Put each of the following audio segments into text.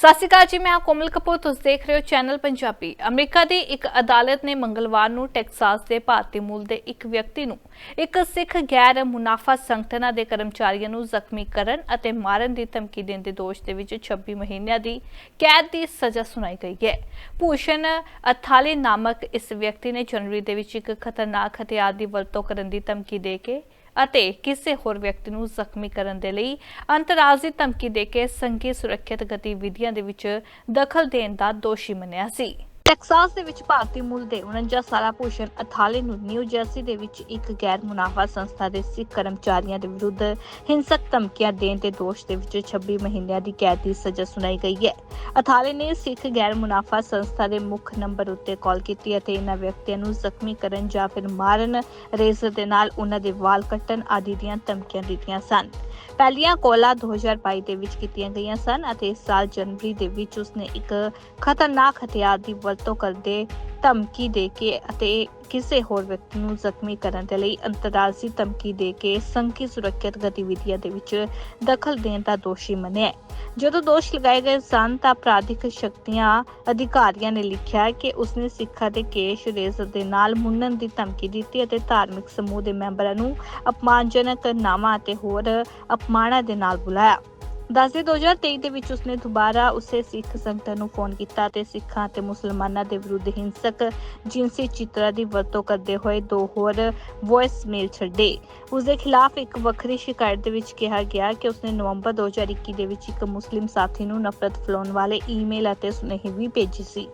ਸਤਿ ਸ਼੍ਰੀ ਅਕਾਲ ਜੀ, ਮੈਂ ਹਾਂ ਕੋਮਲ ਕਪੂਰ, ਤੁਸੀਂ ਦੇਖ ਰਹੇ ਹੋ ਚੈਨਲ ਪੰਜਾਬੀ। ਅਮਰੀਕਾ ਦੀ ਇੱਕ ਅਦਾਲਤ ਨੇ ਮੰਗਲਵਾਰ ਨੂੰ ਟੈਕਸਾਸ ਦੇ ਭਾਰਤੀ ਮੂਲ ਦੇ ਇੱਕ ਵਿਅਕਤੀ ਨੂੰ ਇੱਕ ਸਿੱਖ ਗੈਰ ਮੁਨਾਫਾ ਸੰਗਠਨਾਂ ਦੇ ਕਰਮਚਾਰੀਆਂ ਨੂੰ ਜ਼ਖਮੀ ਕਰਨ ਅਤੇ ਮਾਰਨ ਦੀ ਧਮਕੀ ਦੇਣ ਦੇ ਦੋਸ਼ ਦੇ ਵਿੱਚ 26 ਮਹੀਨਿਆਂ ਦੀ ਕੈਦ ਦੀ ਸਜ਼ਾ ਸੁਣਾਈ ਗਈ ਹੈ। ਭੂਸ਼ਣ ਅਥਾਲੇ ਨਾਮਕ ਇਸ ਵਿਅਕਤੀ ਨੇ ਜਨਵਰੀ ਦੇ ਵਿੱਚ ਇੱਕ ਖਤਰਨਾਕ ਹਥਿਆਰ ਦੀ ਵਰਤੋਂ ਕਰਨ ਦੀ ਧਮਕੀ ਦੇ ਕੇ ਅਤੇ ਕਿਸੇ ਹੋਰ ਵਿਅਕਤੀ ਨੂੰ ਜ਼ਖਮੀ ਕਰਨ ਦੇ ਲਈ ਅੰਤਰਰਾਜੀ ਧਮਕੀ ਦੇ ਕੇ ਸੰਘੀ ਸੁਰੱਖਿਅਤ ਗਤੀਵਿਧੀਆਂ ਦੇ ਵਿੱਚ ਦਖਲ ਦੇਣ ਦਾ ਦੋਸ਼ੀ ਮੰਨਿਆ ਸੀ। ਟੈਕਸਾਸ ਦੇ ਵਿੱਚ ਭਾਰਤੀ ਮੂਲ ਦੇ 49 ਸਾਲਾ ਭੂਸ਼ਣ ਅਥਾਲੇ ਨੂੰ ਨਿਊ ਜਰਸੀ ਦੇ ਵਿੱਚ ਇੱਕ ਗੈਰ ਮੁਨਾਫਾ ਸੰਸਥਾ ਦੇ ਸਿੱਖ ਕਰਮਚਾਰੀਆਂ ਦੇ ਵਿਰੁੱਧ ਹਿੰਸਕ ਧਮਕੀਆਂ ਦੇਣ ਦੇ ਦੋਸ਼ ਦੇ ਵਿੱਚ 26 ਮਹੀਨਿਆਂ ਦੀ ਕੈਦ ਦੀ ਸਜ਼ਾ ਸੁਣਾਈ ਗਈ ਹੈ। ਅਥਾਲੇ ਨੇ ਸਿੱਖ ਗੈਰ ਮੁਨਾਫਾ ਸੰਸਥਾ ਦੇ ਮੁੱਖ ਨੰਬਰ ਉੱਤੇ ਕਾਲ ਕੀਤੀ ਅਤੇ ਇਹਨਾਂ ਵਿਅਕਤੀਆਂ ਨੂੰ ਜ਼ਖਮੀ ਕਰਨ ਜਾਂ ਫਿਰ ਮਾਰਨ ਰੇਜ਼ਰ ਦੇ ਨਾਲ ਉਹਨਾਂ ਦੇ ਵਾਲ ਕੱਟਣ ਆਦਿ ਦੀਆਂ ਧਮਕੀਆਂ ਦਿੱਤੀਆਂ ਸਨ। ਪਹਿਲੀਆਂ ਕੋਲਾ 2022 ਦੇ ਵਿੱਚ ਕੀਤੀਆਂ ਗਈਆਂ ਸਨ ਅਤੇ ਇਸ ਸਾਲ ਜਨਵਰੀ ਦੇ ਵਿੱਚ ਉਸਨੇ ਇੱਕ ਖਤਰਨਾਕ ਹਥਿਆਰ ਦੀ ਵਰਤੋਂ ਕਰਦੇ ਧਮਕੀ ਦੇ ਕੇ ਅਤੇ ਕਿਸੇ ਹੋਰ ਵਿਅਕਤੀ ਨੂੰ ਜ਼ਖਮੀ ਕਰਨ ਦੇ ਲਈ ਅੰਤਰਰਾਜੀ ਧਮਕੀ ਦੇ ਕੇ ਸੰਘੀ ਸੁਰੱਖਿਅਤ ਗਤੀਵਿਧੀਆਂ ਦੇ ਵਿੱਚ ਦਖਲ ਦੇਣ ਦਾ ਦੋਸ਼ੀ ਮੰਨਿਆ ਜਦੋਂ ਦੋਸ਼ ਲਗਾਏ ਗਏ ਸਨ ਤਾਂ ਅਪਰਾਧਿਕ ਸ਼ਕਤੀਆਂ ਅਧਿਕਾਰੀਆਂ ਨੇ ਲਿਖਿਆ ਕਿ ਉਸਨੇ ਸਿੱਖਾਂ ਦੇ ਕੇਸ਼ ਰੇਜ਼ਰ ਦੇ ਨਾਲ ਮੁੰਨਣ ਦੀ ਧਮਕੀ ਦਿੱਤੀ ਅਤੇ ਧਾਰਮਿਕ ਸਮੂਹ ਦੇ ਮੈਂਬਰਾਂ ਨੂੰ ਅਪਮਾਨਜਨਕ ਨਾਮਾਂ ਅਤੇ ਹੋਰ ਅਪਮਾਨਾਂ ਦੇ ਨਾਲ ਬੁਲਾਇਆ। ਦੱਸਦੇ 2023 ਦੇ ਵਿੱਚ ਉਸਨੇ ਦੁਬਾਰਾ ਉਸੇ ਸਿੱਖ ਸੰਗਠਨ ਨੂੰ ਫੋਨ ਕੀਤਾ ਅਤੇ ਸਿੱਖਾਂ ਅਤੇ ਮੁਸਲਮਾਨਾਂ ਦੇ ਵਿਰੁੱਧ ਹਿੰਸਕ ਜਿਨਸੀ ਚਿੱਤਰਾਂ ਦੀ ਵਰਤੋਂ ਕਰਦੇ ਹੋਏ ਦੋ ਹੋਰ ਵੌਇਸ ਮੇਲ ਛੱਡੇ। ਉਸ ਦੇ ਖਿਲਾਫ ਇੱਕ ਵੱਖਰੀ ਸ਼ਿਕਾਇਤ ਦੇ ਵਿੱਚ ਕਿਹਾ ਗਿਆ ਕਿ ਉਸਨੇ ਨਵੰਬਰ 2021 ਦੇ ਵਿੱਚ ਇੱਕ ਮੁਸਲਿਮ ਸਾਥੀ ਨੂੰ ਨਫ਼ਰਤ ਫੈਲਾਉਣ ਵਾਲੇ ਈਮੇਲ ਅਤੇ ਸੁਨੇਹੇ ਵੀ ਭੇਜੀ ਸੀ।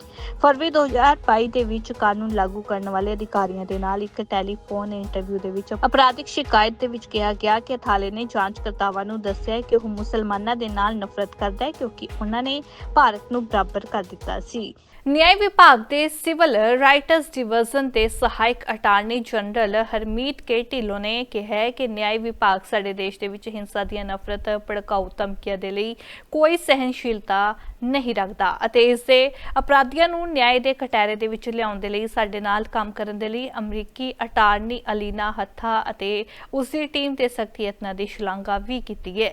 ਫਰਵਰੀ 2022 ਦੇ ਵਿੱਚ ਕਾਨੂੰਨ ਲਾਗੂ ਕਰਨ ਵਾਲੇ ਅਧਿਕਾਰੀਆਂ ਦੇ ਨਾਲ ਇੱਕ ਟੈਲੀਫੋਨ ਇੰਟਰਵਿਊ ਦੇ ਵਿੱਚ ਅਪਰਾਧਿਕ ਸ਼ਿਕਾਇਤ ਦੇ ਵਿੱਚ ਕਿਹਾ ਗਿਆ ਕਿ ਅਥਾਲੇ ਨੇ ਜਾਂਚਕਰਤਾਵਾਂ ਨੂੰ ਦੱਸਿਆ ਕਿ ਉਹ ਮੁਸਲਮਾਨਾਂ ਦੇ ਨਾਲ ਨਫ਼ਰਤ ਕਰਦਾ ਹੈ ਕਿਉਂਕਿ ਉਹਨਾਂ ਨੇ ਭਾਰਤ ਨੂੰ ਬਰਾਬਰ ਕਰ ਦਿੱਤਾ ਸੀ। ਨਿਆਂ ਵਿਭਾਗ ਦੇ ਸਿਵਲ ਰਾਈਟਰਸ ਡਿਵੀਜ਼ਨ ਦੇ ਸਹਾਇਕ attorney general Harmeet K Dhillon ਨੇ ਕਿਹਾ ਹੈ ਕਿ ਨਿਆਂ ਵਿਭਾਗ ਸਾਡੇ ਦੇਸ਼ ਦੇ ਵਿੱਚ ਹਿੰਸਾ ਦੀਆਂ ਨਫ਼ਰਤ ਭੜਕਾਊ ਧਮਕੀਆਂ ਦੇ ਲਈ ਕੋਈ ਸਹਿਨਸ਼ੀਲਤਾ ਨਹੀਂ ਰੱਖਦਾ ਅਤੇ ਇਸ ਦੇ ਅਪਰਾਧੀਆਂ ਨੂੰ ਨਿਆਂ ਦੇ ਕਟਹਿਰੇ ਦੇ ਵਿੱਚ ਲਿਆਉਣ ਦੇ ਲਈ ਸਾਡੇ ਨਾਲ ਕੰਮ ਕਰਨ ਦੇ ਲਈ ਅਮਰੀਕੀ ਅਟਾਰਨੀ ਅਲੀਨਾ ਹੱਥਾ ਅਤੇ ਉਸ ਦੀ ਟੀਮ ਦੇ ਸਖਤ ਯਤਨਾਂ ਦੀ ਸ਼ਲਾਘਾ ਵੀ ਕੀਤੀ ਹੈ